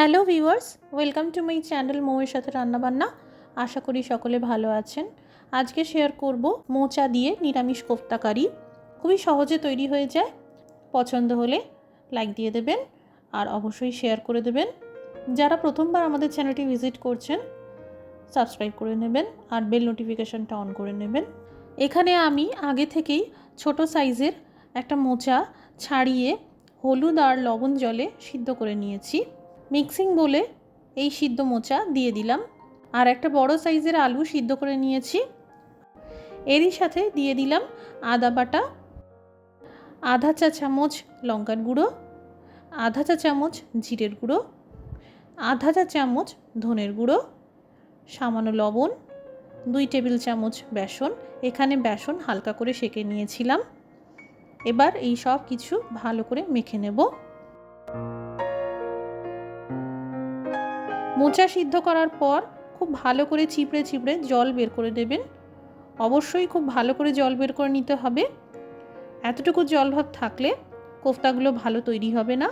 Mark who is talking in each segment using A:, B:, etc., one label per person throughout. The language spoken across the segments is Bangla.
A: Hello viewers, welcome to my channel মৌয়ের সাথে রান্নাবান্না। আশা করি সকলে ভালো আছেন। আজকে শেয়ার করব মোচা দিয়ে নিরামিষ কোফতাকারি খুবই সহজে তৈরি হয়ে যায়। পছন্দ হলে লাইক দিয়ে দেবেন আর অবশ্যই শেয়ার করে দেবেন। যারা প্রথমবার আমাদের চ্যানেলটি ভিজিট করছেন সাবস্ক্রাইব করে নেবেন আর বেল নোটিফিকেশনটা অন করে নেবেন। এখানে আমি আগে থেকেই ছোট সাইজের একটা মোচা ছাড়িয়ে হলুদ আর লবণ জলে সিদ্ধ করে নিয়েছি। মিক্সিং বলে এই সিদ্ধ মোচা দিয়ে দিলাম। আর একটা বড় সাইজের আলু সিদ্ধ করে নিয়েছি। এরই সাথে দিয়ে দিলাম আদা বাটা, আধা চা চামচ লঙ্কার গুঁড়ো, আধা চা চামচ জিরের গুঁড়ো, আধা চা চামচ ধনের গুঁড়ো, সামান্য লবণ, দুই টেবিল চামচ বেসন। এখানে বেসন হালকা করে সেঁকে নিয়েছিলাম। এবার এই সব কিছু ভালো করে মেখে নেব। মোচা সিদ্ধ করার পর খুব ভালো করে চিপড়ে চিপড়ে জল বের করে দেবেন অবশ্যই খুব ভালো করে জল বের করে নিতে হবে। এতটুকু জল ভাব থাকলে কোফতাগুলো ভালো তৈরি হবে না।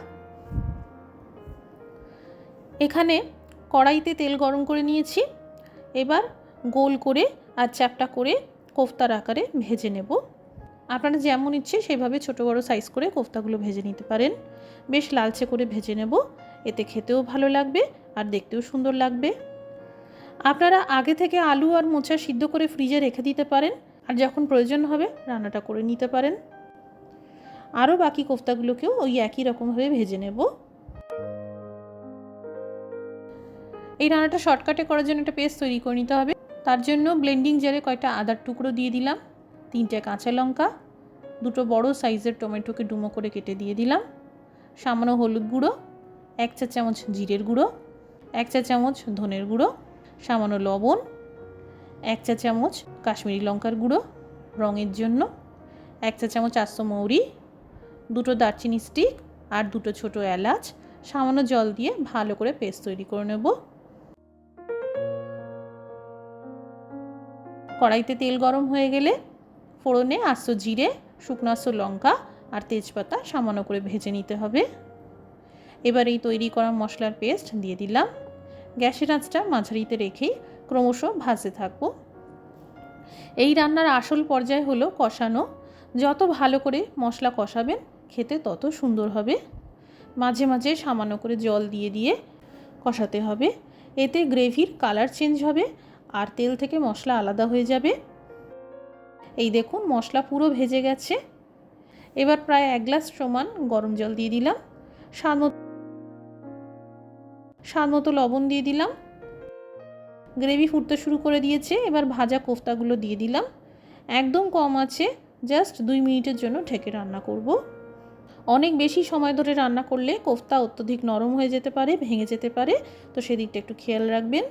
A: এখানে কড়াইতে তেল গরম করে নিয়েছি। এবার গোল করে আর চ্যাপটা করে কোফতার আকারে ভেজে নেব। আপনারা যেমন ইচ্ছে সেভাবে ছোট বড়ো সাইজ করে কোফতাগুলো ভেজে নিতে পারেন। বেশ লালচে করে ভেজে নেব। এতে খেতেও ভালো লাগবে আর দেখতেও সুন্দর লাগবে। আপনারা আগে থেকে আলু আর মোচা সিদ্ধ করে ফ্রিজে রেখে দিতে পারেন, আর যখন প্রয়োজন হবে রান্নাটা করে নিতে পারেন। আরও বাকি কোফতাগুলোকেও ওই একই রকমভাবে ভেজে নেব। এই রান্নাটা শর্টকাটে করার জন্য একটা পেস্ট তৈরি করে নিতে হবে। তার জন্য ব্লেন্ডিং জারে কয়টা আদার টুকরো দিয়ে দিলাম, তিনটে কাঁচা লঙ্কা, দুটো বড় সাইজের টমেটোকে ডুমো করে কেটে দিয়ে দিলাম, সামান্য হলুদ গুঁড়ো, এক চা চামচ জিরের গুঁড়ো এক চা চামচ ধনের গুঁড়ো, সামান্য লবণ, এক চা চামচ কাশ্মীরি লঙ্কার গুঁড়ো রঙের জন্য, এক চা চামচ আস্ত মৌরি, দুটো দারচিনি স্টিক আর দুটো ছোট এলাচ, সামান্য জল দিয়ে ভালো করে পেস্ট তৈরি করে নেব। কড়াইতে তেল গরম হয়ে গেলে ফোড়নে আস্ত জিরে, শুকনো আস্ত লঙ্কা আর তেজপাতা সামান্য করে ভেজে নিতে হবে। এবার এই তৈরি করা মশলার পেস্ট দিয়ে দিলাম। গ্যাসের আঁচটা মাঝারিতে রেখেই ক্রমশ ভাজতে থাকব। এই রান্নার আসল পর্যায় হলো কষানো। যত ভালো করে মশলা কষাবেন, খেতে তত সুন্দর হবে। মাঝে মাঝে সামান্য করে জল দিয়ে দিয়ে কষাতে হবে। এতে গ্রেভির কালার চেঞ্জ হবে আর তেল থেকে মশলা আলাদা হয়ে যাবে। এই দেখুন, মশলা পুরো ভেজে গেছে। এবার প্রায় এক গ্লাস সমান গরম জল দিয়ে দিলাম। স্বাদ স্বাদ মতো লবণ দিয়ে দিলাম। গ্রেভি ফুটতে শুরু করে দিয়েছে, এবার ভাজা কোফতাগুলো দিয়ে দিলাম। একদম কম আছে, জাস্ট দুই মিনিটের জন্য ঢেকে রান্না করব। অনেক বেশি সময় ধরে রান্না করলে কোফতা অত্যধিক নরম হয়ে যেতে পারে, ভেঙে যেতে পারে, তো সেদিকটা একটু খেয়াল রাখবেন।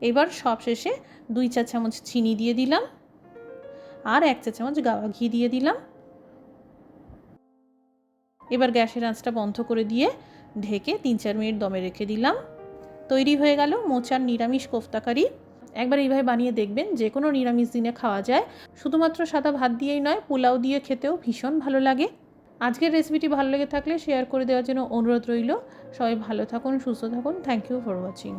A: এবার সব শেষে দুই চা চামচ চিনি দিয়ে দিলাম। আর এক চা চামচ গাওয়া ঘি দিয়ে দিলাম। এবার গ্যাসের আঁচটা বন্ধ করে দিয়ে ঢেকে তিন চার মিনিট দমে রেখে দিলাম। তৈরি হয়ে গেল মোচার নিরামিষ কোফতাকারি। একবার এইভাবে বানিয়ে দেখবেন, যে কোনো নিরামিষ দিনে খাওয়া যায়। শুধুমাত্র সাদা ভাত দিয়েই নয়, পোলাও দিয়ে খেতেও ভীষণ ভালো লাগে। আজকের রেসিপিটি ভালো লেগে থাকলে শেয়ার করে দেওয়ার জন্য অনুরোধ রইল। সবাই ভালো থাকুন, সুস্থ থাকুন। Thank you for watching